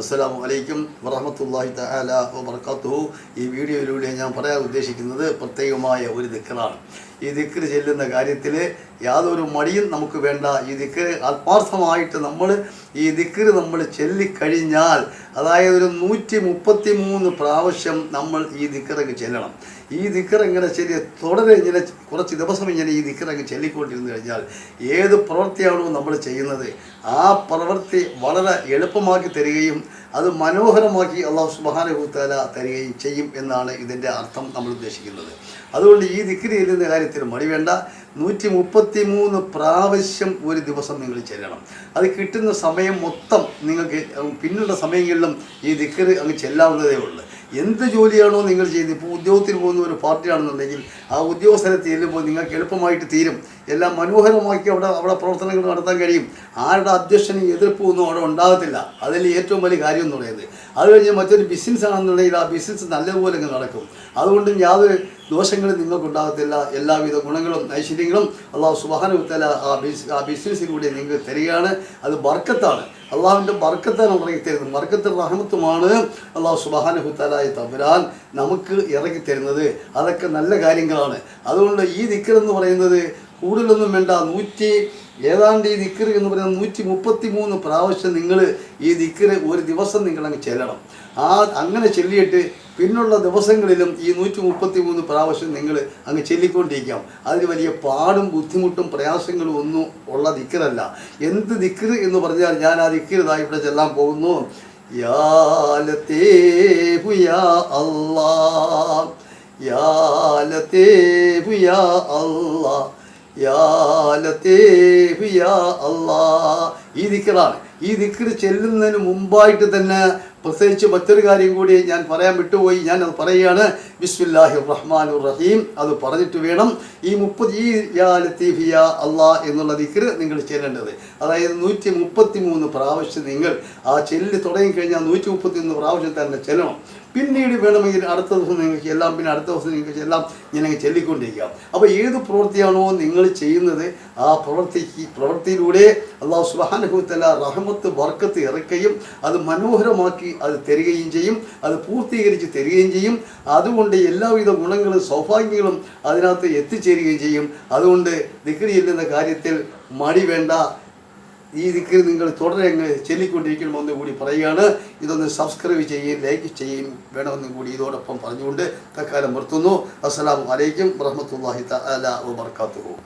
അസ്സലാമു അലൈക്കും വറഹമത്തല്ലാഹി തആല വബർക്കാത്തുഹു ഈ വീഡിയോയിലൂടെ ഞാൻ പറയാൻ ഉദ്ദേശിക്കുന്നത് പ്രത്യേകമായ ഒരു ദിക്കറാണ്. ഈ ദിക്കറ് ചെല്ലുന്ന കാര്യത്തിൽ യാതൊരു മടിയും നമുക്ക് വേണ്ട. ഈ ദിക്കറ് ആത്മാർത്ഥമായിട്ട് നമ്മൾ ഈ ദിക്കറ് നമ്മൾ ചൊല്ലിക്കഴിഞ്ഞാൽ അതായത് ഒരു നൂറ്റി മുപ്പത്തി മൂന്ന് പ്രാവശ്യം നമ്മൾ ഈ ദിക്കറങ്ങ് ചെല്ലണം. ഈ ദിക്കർ ഇങ്ങനെ ശരി തുടരെ ഇങ്ങനെ കുറച്ച് ദിവസം ഇങ്ങനെ ഈ ദിക്കർ അങ്ങ് ചൊല്ലിക്കൊണ്ടിരുന്നു കഴിഞ്ഞാൽ ഏത് പ്രവൃത്തിയാണോ നമ്മൾ ചെയ്യുന്നത് ആ പ്രവൃത്തി വളരെ എളുപ്പമാക്കി തരികയും അത് മനോഹരമാക്കി അള്ളാഹു സുബാനുഭൂത്താല തരികയും ചെയ്യും എന്നാണ് ഇതിന്റെ അർത്ഥം നമ്മൾ ഉദ്ദേശിക്കുന്നത്. അതുകൊണ്ട് ഈ ദിക്രി ചെല്ലുന്ന കാര്യത്തിൽ മടി വേണ്ട. നൂറ്റി മുപ്പത്തി മൂന്ന് പ്രാവശ്യം ഒരു ദിവസം നിങ്ങൾ ചെല്ലണം. അത് കിട്ടുന്ന സമയം മൊത്തം നിങ്ങൾക്ക് പിന്നുള്ള സമയങ്ങളിലും ഈ ദിക്കറ് അങ്ങ് ചെല്ലാവുന്നതേ ഉള്ളൂ. എന്ത് ജോലിയാണോ നിങ്ങൾ ചെയ്യുന്നത്? ഇപ്പോൾ ഉദ്യോഗത്തിന് പോകുന്ന ഒരു പാർട്ടിയാണെന്നുണ്ടെങ്കിൽ ആ ഉദ്യോഗ തീരുമ്പോൾ നിങ്ങൾക്ക് എളുപ്പമായിട്ട് തീരും. എല്ലാം മനോഹരമാക്കി അവിടെ അവിടെ പ്രവർത്തനങ്ങൾ നടത്താൻ കഴിയും. ആരുടെ അധ്യക്ഷനും എതിർപ്പൊന്നും അവിടെ ഉണ്ടാകത്തില്ല. അതിൽ ഏറ്റവും വലിയ കാര്യം എന്ന് പറയുന്നത്. അത് കഴിഞ്ഞ് മറ്റൊരു ബിസിനസ് ആണെന്നുണ്ടെങ്കിൽ ആ ബിസിനസ് നല്ലതുപോലെ നടക്കും. അതുകൊണ്ടും യാതൊരു ദോഷങ്ങളും നിങ്ങൾക്കുണ്ടാകത്തില്ല. എല്ലാവിധ ഗുണങ്ങളും ഐശ്വര്യങ്ങളും അള്ളാഹു സുബാനുത്തല ആ ബിസ് ആ ബിസിനസ്സിലൂടെ നിങ്ങൾക്ക് തരികയാണ്. അത് ബർക്കത്താണ്. അള്ളാഹുവിന്റെ ബർക്കത്താണ് ഇറങ്ങി തരുന്നത്. ബർക്കത്ത് റഹമത്തുമാണ് അള്ളാഹു സുബാനുഹുത്തലായി തമ്പുരാൻ നമുക്ക് ഇറക്കി തരുന്നത്. അതൊക്കെ നല്ല കാര്യങ്ങളാണ്. അതുകൊണ്ട് ഈ ദിക്കർ എന്ന് പറയുന്നത് കൂടുതലൊന്നും വേണ്ട. നൂറ്റി ഏതാണ്ട് ഈ ദിക്കർ എന്ന് പറയുന്നത് നൂറ്റി മുപ്പത്തി മൂന്ന് പ്രാവശ്യം നിങ്ങൾ ഈ ദിക്കർ ഒരു ദിവസം നിങ്ങൾ അങ്ങ് ചെല്ലണം. ആ അങ്ങനെ ചെല്ലിയിട്ട് പിന്നുള്ള ദിവസങ്ങളിലും ഈ നൂറ്റി മുപ്പത്തി മൂന്ന് പ്രാവശ്യം നിങ്ങൾ അങ്ങ് ചെല്ലിക്കൊണ്ടിരിക്കാം. അതിന് വലിയ പാടും ബുദ്ധിമുട്ടും പ്രയാസങ്ങളും ഒന്നും ഉള്ള ദിക്കറല്ല എന്ത് ദിക്കർ എന്ന് പറഞ്ഞാൽ ഞാൻ ആ ദിക്കർ ഇവിടെ ചെല്ലാൻ പോകുന്നു. യാ ലത്തീഫു യാ യാ ലത്തീഫ് യാ അല്ലാ ഈ ദിക്കറാണ്. ഈ ദിക്കർ ചെല്ലുന്നതിന് മുമ്പായിട്ട് തന്നെ പ്രത്യേകിച്ച് മറ്റൊരു കാര്യം കൂടി ഞാൻ പറയാൻ വിട്ടുപോയി. ഞാൻ അത് പറയുകയാണ്. ബിസ്മില്ലാഹി റഹ്മാൻ റഹീം അത് പറഞ്ഞിട്ട് വേണം ഈ മുപ്പത് ഈ യാ ലത്തീഫ് യാ അള്ളാ എന്നുള്ള ദിക്കർ നിങ്ങൾ ചെല്ലേണ്ടത്. അതായത് നൂറ്റി മുപ്പത്തി മൂന്ന് പ്രാവശ്യം നിങ്ങൾ ആ ചെല്ല് തുടങ്ങിക്കഴിഞ്ഞാൽ നൂറ്റി മുപ്പത്തി മൂന്ന് പ്രാവശ്യം തന്നെ ചെല്ലണം. പിന്നീട് വേണമെങ്കിൽ അടുത്ത ദിവസം നിങ്ങൾക്ക് എല്ലാം പിന്നെ അടുത്ത ദിവസം നിങ്ങൾക്ക് എല്ലാം ഇങ്ങനെ ചെല്ലിക്കൊണ്ടിരിക്കാം. അപ്പോൾ ഏത് പ്രവൃത്തിയാണോ നിങ്ങൾ ചെയ്യുന്നത് ആ പ്രവൃത്തിക്ക് പ്രവൃത്തിയിലൂടെ അള്ളാഹു സുബാനുഭവത്തല്ല റഹമത്ത് വർക്കത്ത് ഇറക്കുകയും അത് മനോഹരമാക്കി അത് തരികയും ചെയ്യും അത് പൂർത്തീകരിച്ച് തരികയും ചെയ്യും. അതുകൊണ്ട് എല്ലാവിധ ഗുണങ്ങളും സൗഭാഗ്യങ്ങളും അതിനകത്ത് എത്തിച്ചേരുകയും ചെയ്യും. അതുകൊണ്ട് ദിക്രി ചെല്ലുന്ന കാര്യത്തിൽ മടി വേണ്ട. ഈ ദിക്കർ നിങ്ങൾ തുടരെ അങ്ങ് ചൊല്ലിക്കൊണ്ടിരിക്കണമെന്ന് കൂടി പറയുകയാണ്. ഇതൊന്ന് സബ്സ്ക്രൈബ് ചെയ്യുകയും ലൈക്ക് ചെയ്യുകയും വേണമെന്നും കൂടി ഇതോടൊപ്പം പറഞ്ഞുകൊണ്ട് തക്കാലം നിർത്തുന്നു. അസ്സലാമു വലൈക്കും വറഹമത്തല്ലാഹി തആല വബർക്കാത്തുഹു.